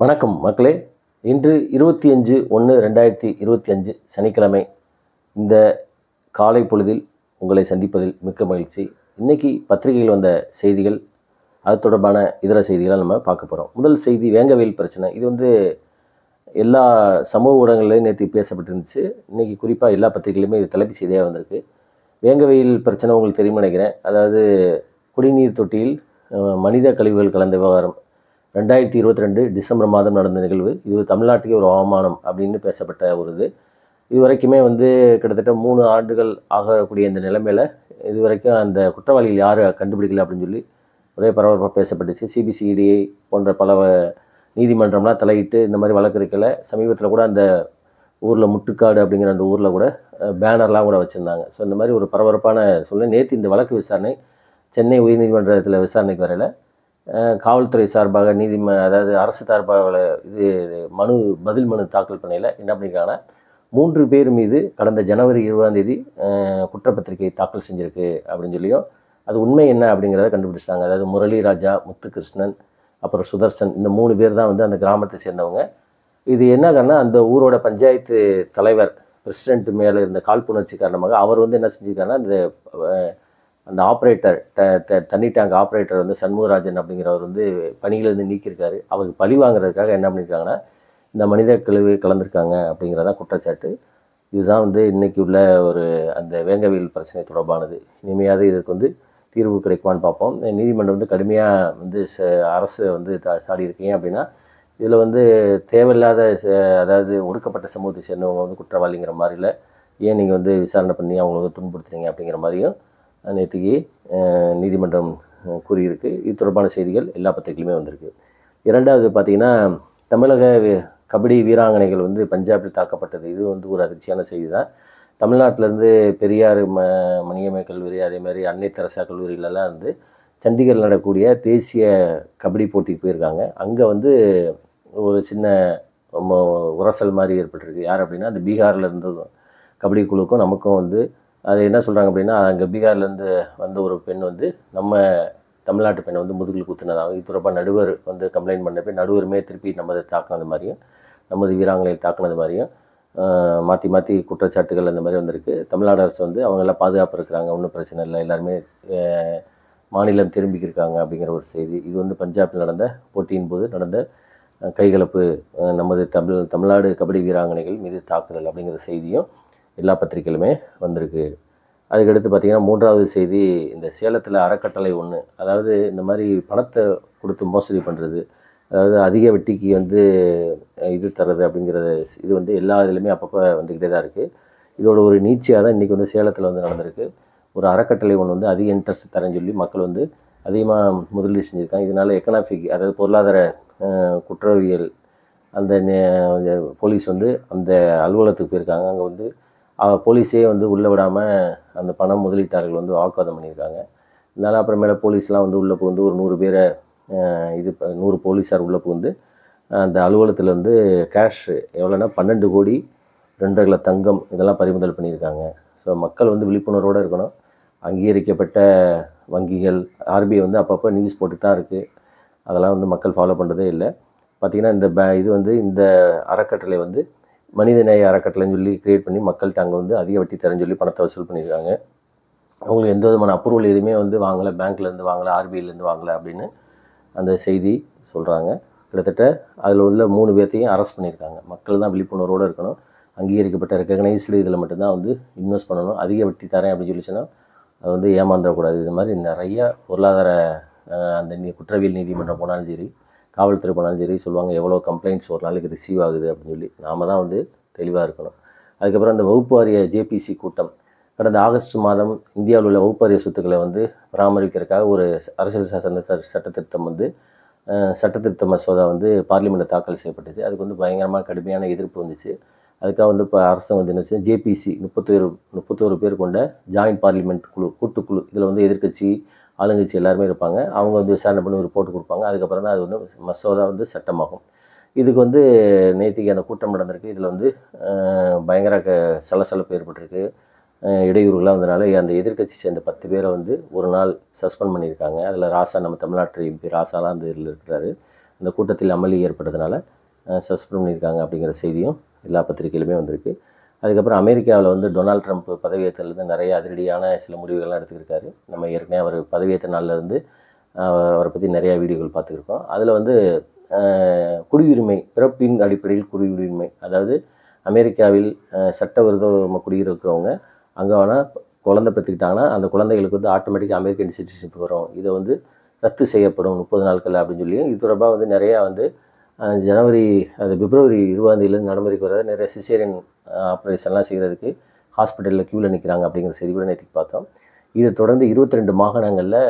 வணக்கம் மக்களே. இன்று இருபத்தி அஞ்சு ஒன்று ரெண்டாயிரத்தி இருபத்தி அஞ்சு சனிக்கிழமை. இந்த காலை பொழுதில் உங்களை சந்திப்பதில் மிக்க மகிழ்ச்சி. இன்றைக்கி பத்திரிகையில் வந்த செய்திகள் அது தொடர்பான இதர செய்திகளை நம்ம பார்க்க போகிறோம் முதல் செய்தி வேங்கவேல் பிரச்சனை. இது வந்து எல்லா சமூக ஊடகங்களையும் நேற்று பேசப்பட்டிருந்துச்சு. இன்றைக்கி குறிப்பாக எல்லா பத்திரிகையிலுமே இது தலைப்பு செய்தியாக வந்திருக்கு. வேங்கவேல் பிரச்சனை உங்களுக்கு தெரியும்னு நினைக்கிறேன். அதாவது குடிநீர் தொட்டியில் மனித கழிவுகள் கலந்த விவகாரம். ரெண்டாயிரத்தி இருபத்தி ரெண்டு டிசம்பர் மாதம் நடந்த நிகழ்வு. இது தமிழ்நாட்டுக்கே ஒரு அவமானம் அப்படின்னு பேசப்பட்ட ஒரு இது. இது வரைக்குமே வந்து கிட்டத்தட்ட மூணு ஆண்டுகள் ஆகக்கூடிய இந்த நிலைமையில் இது வரைக்கும் அந்த குற்றவாளிகள் யார் கண்டுபிடிக்கல அப்படின்னு சொல்லி ஒரே பரபரப்பாக பேசப்பட்டுச்சு. சிபிசிஐடிஐ போன்ற பல நீதிமன்றம்லாம் தலையிட்டு இந்த மாதிரி வழக்கு இருக்கல சமீபத்தில் கூட அந்த ஊரில் முட்டுக்காடு அப்படிங்கிற அந்த ஊரில் கூட பேனர்லாம் கூட வச்சுருந்தாங்க. ஸோ இந்த மாதிரி ஒரு பரபரப்பான சூழ்நிலை. நேற்று இந்த வழக்கு விசாரணை சென்னை உயர்நீதிமன்றத்தில் விசாரணைக்கு வரையில் காவல்துறை சார்பாக நீதிம அதாவது அரசு சார்பாக இது மனு பதில் மனு தாக்கல் பண்ணையில் என்ன பண்ணியிருக்காங்கன்னா மூன்று பேர் மீது கடந்த ஜனவரி இருபதாம் தேதி குற்றப்பத்திரிகை தாக்கல் செஞ்சிருக்கு அப்படின்னு சொல்லியும் அது உண்மை என்ன அப்படிங்கிறத கண்டுபிடிச்சிட்டாங்க. அதாவது முரளி ராஜா முத்துகிருஷ்ணன் அப்புறம் சுதர்சன் இந்த மூணு பேர் தான் வந்து அந்த கிராமத்தை சேர்ந்தவங்க. இது என்ன காரணம் அந்த ஊரோட பஞ்சாயத்து தலைவர் பிரசிடென்ட் மேலே இருந்த காழ்ப்புணர்ச்சி காரணமாக அவர் வந்து என்ன செஞ்சுருக்காருன்னா இந்த அந்த ஆப்ரேட்டர் த த தண்ணி டேங்க் ஆப்ரேட்டர் வந்து சண்முகராஜன் அப்படிங்கிறவர் வந்து பணியிலிருந்து நீக்கியிருக்காரு. அவருக்கு பழி வாங்குறதுக்காக என்ன பண்ணியிருக்காங்கன்னா இந்த மனித கழிவு கலந்துருக்காங்க அப்படிங்கிறதா குற்றச்சாட்டு. இதுதான் வந்து இன்றைக்கி உள்ள ஒரு அந்த வேங்கவியல் பிரச்சனை தொடர்பானது. இனிமையாவது இதுக்கு வந்து தீர்வு கிடைக்குமான்னு பார்ப்போம். நீதிமன்றம் வந்து கடுமையாக வந்து ச அரசு வந்து தா- சாடி இருக்கீங்க அப்படின்னா இதில் வந்து தேவையில்லாத அதாவது ஒடுக்கப்பட்ட சமூகத்தை சேர்ந்தவங்க வந்து குற்றவாளிங்கிற மாதிரியில் ஏன் நீங்கள் வந்து விசாரணை பண்ணி அவங்கள வந்து துன்புறுத்துறீங்க அப்படிங்கிற மாதிரியும் நேற்றுக்கு நீதிமன்றம் கூறியிருக்கு. இது தொடர்பான செய்திகள் எல்லா பத்திரிகையிலுமே வந்திருக்கு. இரண்டாவது பார்த்திங்கன்னா தமிழக கபடி வீராங்கனைகள் வந்து பஞ்சாபில் தாக்கப்பட்டது. இது வந்து ஒரு அதிர்ச்சியான செய்தி தான் தமிழ்நாட்டிலேருந்து பெரியார் ம மணியம்மை கல்லூரி அதேமாதிரி அன்னை தெரசா கல்லூரியிலலாம் வந்து சண்டிகரில் நடக்கக்கூடிய தேசிய கபடி போட்டிக்கு போயிருக்காங்க. அங்கே வந்து ஒரு சின்ன உரசல் மாதிரி ஏற்பட்டிருக்கு. யார் அப்படின்னா அந்த பீகாரில் இருந்ததும் கபடி குழுக்கும் நமக்கும் வந்து அது என்ன சொல்கிறாங்க அப்படின்னா அங்கே பீகார்லேருந்து வந்த ஒரு பெண் வந்து நம்ம தமிழ்நாட்டு பெண்ணை வந்து முதுகில் குத்துனதாகவும் இது தொடர்பாக நடுவர் வந்து கம்ப்ளைண்ட் பண்ணப்போ நடுவருமே திருப்பி நமது தாக்குனது மாதிரியும் நமது வீராங்கனை தாக்குனது மாதிரியும் மாற்றி மாற்றி குற்றச்சாட்டுகள் அந்த மாதிரி வந்திருக்கு. தமிழ்நாடு அரசு வந்து அவங்கெல்லாம் பாதுகாப்பு இருக்கிறாங்க ஒன்றும் பிரச்சனை இல்லை எல்லாருமே மாநிலம் திரும்பிக்கிருக்காங்க அப்படிங்கிற ஒரு செய்தி. இது வந்து பஞ்சாபில் நடந்த போட்டியின் போது நடந்த கைகலப்பு நமது தமிழ் தமிழ்நாடு கபடி வீராங்கனைகள் மீது தாக்குதல் அப்படிங்கிற செய்தியும் எல்லா பத்திரிகையிலுமே வந்திருக்கு. அதுக்கடுத்து பார்த்திங்கன்னா மூன்றாவது செய்தி இந்த சேலத்தில் அறக்கட்டளை ஒன்று அதாவது இந்த மாதிரி பணத்தை கொடுத்து மோசடி பண்ணுறது அதாவது அதிக வெட்டிக்கு வந்து இது தர்றது அப்படிங்கிறது இது வந்து எல்லா இதுலேயுமே அப்பப்போ வந்துக்கிட்டே தான் இருக்குது இதோட ஒரு நீட்சியாக தான் இன்றைக்கி வந்து சேலத்தில் வந்து நடந்திருக்கு. ஒரு அறக்கட்டளை ஒன்று வந்து அதிக இன்ட்ரெஸ்ட் தரேன்னு சொல்லி மக்கள் வந்து அதிகமாக முதலீடு செஞ்சுருக்காங்க. இதனால் எக்கனாமிக் அதாவது பொருளாதார குற்றவியல் அந்த நே- போலீஸ் வந்து அந்த அலுவலகத்துக்கு போயிருக்காங்க. அங்கே வந்து போலீஸே வந்து உள்ளே விடாமல் அந்த பணம் முதலீட்டாளர்கள் வந்து வாக்குவாதம் பண்ணியிருக்காங்க. இதனால் அப்புறமேல போலீஸ்லாம் வந்து உள்ளே புகுந்து ஒரு நூறு பேரை இது நூறு போலீஸார் உள்ளே புகுந்து அந்த அலுவலகத்தில் வந்து கேஷ் எவ்வளோன்னா பன்னெண்டு கோடி ரெண்டரை கிலோ தங்கம் இதெல்லாம் பறிமுதல் பண்ணியிருக்காங்க. ஸோ மக்கள் வந்து விழிப்புணர்வோடு இருக்கணும். அங்கீகரிக்கப்பட்ட வங்கிகள் ஆர்பிஐ வந்து அப்பப்போ நியூஸ் போட்டு தான் இருக்குது அதெல்லாம் வந்து மக்கள் ஃபாலோ பண்ணுறதே இல்லை. பார்த்திங்கன்னா இந்த பே இது வந்து இந்த அறக்கட்டளை வந்து மனிதநேய அறக்கட்டளைன்னு சொல்லி கிரியேட் பண்ணி மக்கள்கிட்ட அங்கே வந்து அதிக வட்டி தரேன்னு சொல்லி பணத்தை வசூல் பண்ணியிருக்காங்க. அவங்களுக்கு எந்த விதமான அப்ரூவல் எதுவுமே வந்து வாங்கலை. பேங்க்லேருந்து வாங்கலை ஆர்பிஐலேருந்து வாங்கலை அப்படின்னு அந்த செய்தி சொல்கிறாங்க கிட்டத்தட்ட அதில் உள்ள மூணு பேர்த்தையும் அரெஸ்ட் பண்ணியிருக்காங்க. மக்கள் தான் விழிப்புணர்வோடு இருக்கணும். அங்கீகரிக்கப்பட்ட ரெக்கக்னைஸ்டு இதில் மட்டும்தான் வந்து இன்வெஸ்ட் பண்ணணும். அதிக வட்டி தரேன் அப்படின்னு சொல்லிச்சுன்னா அது வந்து ஏமாந்துடக்கூடாது. இது மாதிரி நிறைய பொருளாதார அந்த நீ குற்றவியல் நீதிமன்றம் போனாலும் சரி காவல்துறை போனாலும் சரி சொல்லுவாங்க எவ்வளோ கம்ப்ளைண்ட்ஸ் ஒரு நாளைக்கு ரிசீவ் ஆகுது அப்படின்னு சொல்லி நாம தான் வந்து தெளிவாக இருக்கணும். அதுக்கப்புறம் அந்த வகுப்பு வாரிய ஜேபிசி கூட்டம். கடந்த ஆகஸ்ட் மாதம் இந்தியாவில் உள்ள வகுப்பறிய சொத்துக்களை வந்து பராமரிக்கிறதுக்காக ஒரு அரசியல் சாசன சட்டத்திருத்தம் வந்து சட்டத்திருத்த மசோதா வந்து பார்லிமெண்ட்டில் தாக்கல் செய்யப்பட்டுச்சு அதுக்கு வந்து பயங்கரமாக கடுமையான எதிர்ப்பு வந்துச்சு. அதுக்காக வந்து இப்போ அரசு வந்து என்ன ஜேபிசி முப்பத்தோரு முப்பத்தோரு பேர் கொண்ட ஜாயிண்ட் பார்லிமெண்ட் குழு கூட்டுக்குழு இதில் வந்து எதிர்க்கட்சி ஆளுங்கட்சி எல்லாருமே இருப்பாங்க. அவங்க வந்து விசாரணை பண்ணி ஒரு ரிப்போர்ட் கொடுப்பாங்க. அதுக்கப்புறம் தான் அது வந்து மசோதா வந்து சட்டமாகும். இதுக்கு வந்து நேற்றுக்கு அந்த கூட்டம் நடந்திருக்கு. இதில் வந்து பயங்கர க சலசலப்பு ஏற்பட்டிருக்கு. இடையூறுகளாக வந்தனால அந்த எதிர்க்கட்சி சேர்ந்த பத்து பேரை வந்து ஒரு நாள் சஸ்பெண்ட் பண்ணியிருக்காங்க. அதில் ராசா நம்ம தமிழ்நாட்டு எம்பி ராசாலாம் அந்த இதில் இருக்கிறாரு. அந்த கூட்டத்தில் அமளி ஏற்பட்டதுனால சஸ்பெண்ட் பண்ணியிருக்காங்க அப்படிங்கிற செய்தியும் எல்லா பத்திரிகையிலுமே வந்திருக்கு. அதுக்கப்புறம் அமெரிக்காவில் வந்து டொனால்ட் ட்ரம்ப் பதவியேற்றலேருந்து நிறைய அதிரடியான சில முடிவுகள்லாம் எடுத்துக்கிருக்காரு. நம்ம ஏற்கனவே அவர் பதவியேற்ற நாள்லேருந்து அவரை பற்றி நிறையா வீடியோக்கள் பார்த்துருக்கோம் அதில் வந்து குடியுரிமை பிறப்பின் அடிப்படையில் குடியுரிமை அதாவது அமெரிக்காவில் அஹ், சட்டவிரோதமாக குடியிருக்கிறவங்க அங்கே வேணால் குழந்தை பெற்றுக்கிட்டாங்கன்னா அந்த குழந்தைகளுக்கு வந்து ஆட்டோமேட்டிக்காக அமெரிக்கன் சிட்டிசன்ஷிப் வரும். இதை வந்து ரத்து செய்யப்படும் முப்பது நாட்கள் அப்படின்னு சொல்லி இது தொடர்பாக வந்து நிறையா வந்து ஜனவரி அது பிப்ரவரி இருபதாந்தேதியிலேருந்து நடைமுறைக்கு வர நிறைய சிசேரியன் ஆப்ரேஷன்லாம் செய்கிறதுக்கு ஹாஸ்பிட்டலில் க்யூவில் நிற்கிறாங்க அப்படிங்கிற செய்தி கூட நேற்றுக்கு பார்த்தோம். இதை தொடர்ந்து இருபத்தி ரெண்டு மாகாணங்களில்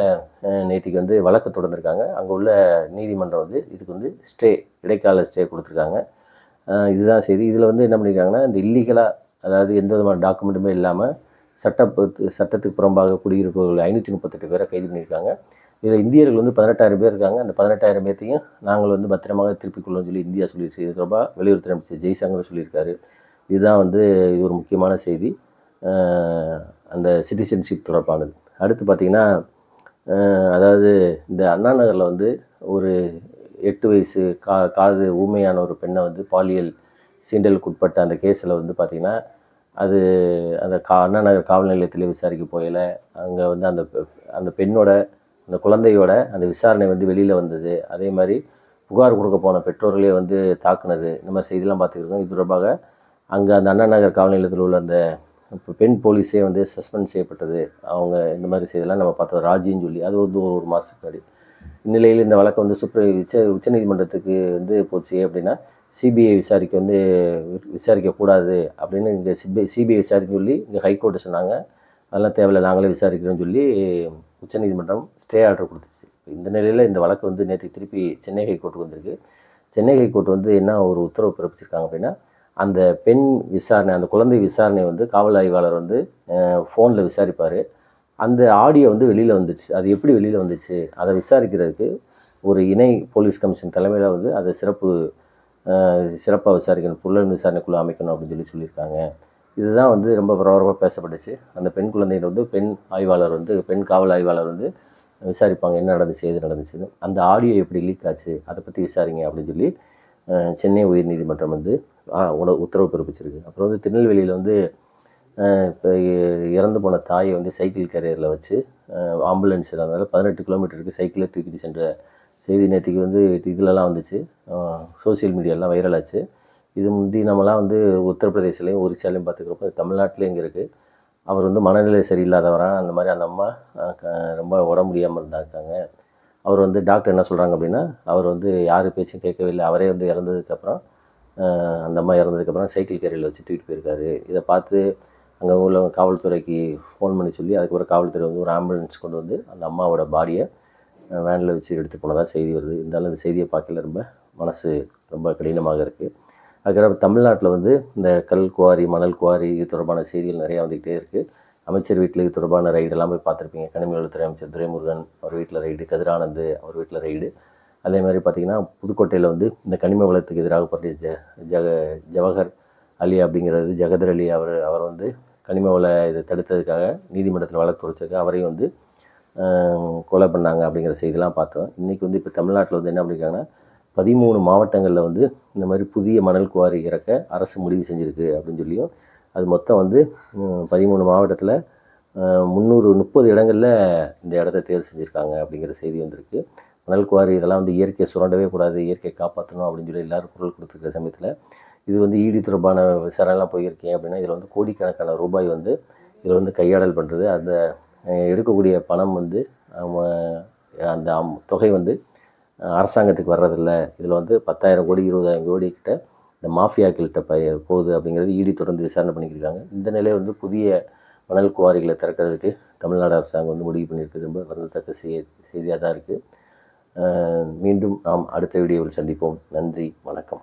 நேற்றுக்கு வந்து வழக்கு தொடர்ந்துருக்காங்க. அங்கே உள்ள நீதிமன்றம் வந்து இதுக்கு வந்து ஸ்டே இடைக்கால ஸ்டே கொடுத்துருக்காங்க. இதுதான் செய்தி. இதில் வந்து என்ன பண்ணியிருக்காங்கன்னா இந்த இல்லீகலாக அதாவது எந்த விதமான டாக்குமெண்ட்டுமே இல்லாமல் சட்ட சட்டத்துக்கு புறம்பாக குடியிருப்பவர்கள் ஐநூற்றி முப்பத்தெட்டு பேரை கைது பண்ணியிருக்காங்க. இதில் இந்தியர்கள் வந்து பதினெட்டாயிரம் பேர் இருக்காங்க. அந்த பதினெட்டாயிரம் பேர்த்தையும் நாங்கள் வந்து பத்திரமாக திருப்பிக் கொள்ளும்னு சொல்லி இந்தியா சொல்லிடுச்சு இது தொடர்பாக வெளியுறவுத்துறை அமைச்சர் ஜெய்சங்கர் சொல்லியிருக்காரு. இதுதான் வந்து இது ஒரு முக்கியமான செய்தி. அந்த சிட்டிசன்ஷிப் தொடர்பானது. அடுத்து பார்த்திங்கன்னா அதாவது இந்த அண்ணா நகரில் வந்து ஒரு எட்டு வயசு கா காது ஊமையான ஒரு பெண்ணை வந்து பாலியல் சீண்டலுக்கு உட்பட்ட அந்த கேஸில் வந்து பார்த்திங்கன்னா அது அந்த கா அண்ணா நகர் காவல் நிலையத்தில் விசாரிக்க போகல அங்கே வந்து அந்த அந்த பெண்ணோட அந்த குழந்தையோட அந்த விசாரணை வந்து வெளியில் வந்தது. அதே மாதிரி புகார் கொடுக்க போன பெற்றோர்களே வந்து தாக்குனது. இந்த மாதிரி செய்திலாம் பார்த்துருக்கோம் இது தொடர்பாக அங்கே அந்த அண்ணா நகர் காவல் நிலையத்தில் உள்ள அந்த இப்போ பெண் போலீஸே வந்து சஸ்பெண்ட் செய்யப்பட்டது. அவங்க இந்த மாதிரி செய்தெல்லாம் நம்ம பார்த்தோம். ராஜின்னு சொல்லி. அது வந்து ஒரு ஒரு மாதத்துக்கு முன்னாடி. இந்நிலையில் இந்த வழக்கை வந்து சுப்ரீ உச்ச உச்சநீதிமன்றத்துக்கு வந்து போச்சு அப்படின்னா சிபிஐ விசாரிக்க வந்து விசாரிக்கக்கூடாது அப்படின்னு இங்கே சிபிஐ சிபிஐ விசாரிக்க சொல்லி இங்கே ஹைகோர்ட்டு சொன்னாங்க. அதெல்லாம் தேவையில்லை. நாங்களே விசாரிக்கிறோம்னு சொல்லி உச்சநீதிமன்றம் ஸ்டே ஆர்டர் கொடுத்துச்சு. இந்த நிலையில் இந்த வழக்கு வந்து நேற்று திருப்பி சென்னை ஹைகோர்ட்டுக்கு வந்திருக்கு. சென்னை ஹைகோர்ட் வந்து என்ன ஒரு உத்தரவு பிறப்பிச்சிருக்காங்க அப்படின்னா அந்த பெண் விசாரணை அந்த குழந்தை விசாரணை வந்து காவல் ஆய்வாளர் வந்து ஃபோனில் விசாரிப்பார். அந்த ஆடியோ வந்து வெளியில் வந்துச்சு அது எப்படி வெளியில் வந்துச்சு? அதை விசாரிக்கிறதுக்கு ஒரு இணை போலீஸ் கமிஷன் தலைமையில் வந்து அதை சிறப்பு சிறப்பாக விசாரிக்கணும். புலன் விசாரணைக்குள்ளே அமைக்கணும் அப்படின்னு சொல்லி சொல்லியிருக்காங்க. இதுதான் வந்து ரொம்ப பரபரப்பாக பேசப்பட்டுச்சு. அந்த பெண் குழந்தைகள் வந்து பெண் ஆய்வாளர் வந்து பெண் காவல் ஆய்வாளர் வந்து விசாரிப்பாங்க என்ன நடந்துச்சு எது நடந்துச்சுன்னு. அந்த ஆடியோ எப்படி லீக் ஆச்சு அதை பற்றி விசாரிங்க அப்படின்னு சொல்லி சென்னை உயர்நீதிமன்றம் வந்து உத்தரவு பிறப்பிச்சிருக்கு. அப்புறம் வந்து திருநெல்வேலியில் வந்து இப்போ இறந்து போன தாயை வந்து சைக்கிள் கேரியரில் வச்சு ஆம்புலன்ஸ் அதனால பதினெட்டு கிலோமீட்டருக்கு சைக்கிளில் தூக்கிட்டு சென்ற செய்தி நேற்றுக்கு வந்து இதிலலாம் வந்துச்சு. சோஷியல் மீடியாலாம் வைரல் ஆச்சு. இது முந்தி நம்மலாம் வந்து உத்தரப்பிரதேசிலையும் ஒரிசாலையும் பார்த்துக்கிறப்ப தமிழ்நாட்டிலையும் இங்கே இருக்குது அவர் வந்து மனநிலை சரியில்லாதவராக அந்த மாதிரி அந்த அம்மா க- ரொம்ப உடம்பு முடியாமல் இருந்தாங்க அவர் வந்து டாக்டர் என்ன சொல்கிறாங்க அப்படின்னா அவர் வந்து யார் பேச்சும் கேட்கவே இல்லை. அவரே வந்து இறந்ததுக்கப்புறம் அந்த அம்மா இறந்ததுக்கப்புறம் சைக்கிள் கேரியரில் வச்சு தூக்கிட்டு போயிருக்காரு. இதை பார்த்து அங்கே உள்ள காவல்துறைக்கு ஃபோன் பண்ணி சொல்லி அதுக்கப்புறம் காவல்துறை வந்து ஒரு ஆம்புலன்ஸ் கொண்டு வந்து அந்த அம்மாவோட பாடியை வேனில் வச்சு எடுத்து போனதாக செய்தி வருது. இருந்தாலும் அந்த செய்தியை பார்க்கல ரொம்ப மனசு ரொம்ப கடினமாக இருக்குது அதுக்கப்புறம் தமிழ்நாட்டில் வந்து இந்த கல் குவாரி மணல் குவாரி இது தொடர்பான செய்திகள் நிறையா வந்துக்கிட்டே இருக்குது அமைச்சர் வீட்டில் இது தொடர்பான ரைடு எல்லாம் போய் பார்த்துருப்பீங்க. கனிம அமைச்சர் துரைமுருகன் அவர் வீட்டில் ரைடு கதிரானந்து அவர் வீட்டில் ரைடு அதே மாதிரி பார்த்திங்கன்னா புதுக்கோட்டையில் வந்து இந்த கனிம வளத்துக்கு எதிராக போட்டிய ஜ ஜக ஜவஹர் அலி அப்படிங்கிறது ஜகதர் அலி அவர் அவர் வந்து கனிம வள இதை தடுத்ததுக்காக நீதிமன்றத்தில் வழக்கு தொடுத்ததுக்கு அவரையும் வந்து கொலை பண்ணாங்க அப்படிங்கிற செய்திலாம் பார்த்தோம். இன்றைக்கி வந்து இப்போ தமிழ்நாட்டில் வந்து என்ன பண்ணியிருக்காங்கன்னா பதிமூணு மாவட்டங்களில் வந்து இந்த மாதிரி புதிய மணல் குவாரி இறக்க அரசு முடிவு செஞ்சுருக்கு அப்படின்னு சொல்லியும் அது மொத்தம் வந்து பதிமூணு மாவட்டத்தில் முந்நூறு முப்பது இடங்களில் இந்த இடத்த தேர்வு செஞ்சுருக்காங்க அப்படிங்கிற செய்தி வந்திருக்கு. மணல் குவாரி இதெல்லாம் வந்து இயற்கையை சுரண்டவே கூடாது இயற்கையை காப்பாற்றணும் அப்படின்னு சொல்லி எல்லாரும் குரல் கொடுத்துருக்க சமயத்தில் இது வந்து ஈடி தொடர்பான விசாரணைலாம் போயிருக்கேன் அப்படின்னா இதில் வந்து கோடிக்கணக்கான ரூபாய் வந்து இதில் வந்து கையாடல் பண்ணுறது அந்த எடுக்கக்கூடிய பணம் வந்து அந்த அம்- தொகை வந்து அரசாங்கத்துக்கு வர்றதில்ல. இதில் வந்து பத்தாயிரம் கோடி இருபதாயிரம் கோடி கிட்ட இந்த மாஃபியாக்கள்கிட்ட ப போகுது அப்படிங்கிறது ஈடி தொடர்ந்து விசாரணை பண்ணிக்கிருக்காங்க. இந்த நிலையை வந்து புதிய மணல் குவாரிகளை திறக்கிறதுக்கு தமிழ்நாடு அரசாங்கம் வந்து முடிவு பண்ணியிருக்கு. ரொம்ப வருந்தத்தக்க செய்ய செய்தியாக தான் இருக்குது மீண்டும் நாம் அடுத்த வீடியோவில் சந்திப்போம். நன்றி வணக்கம்.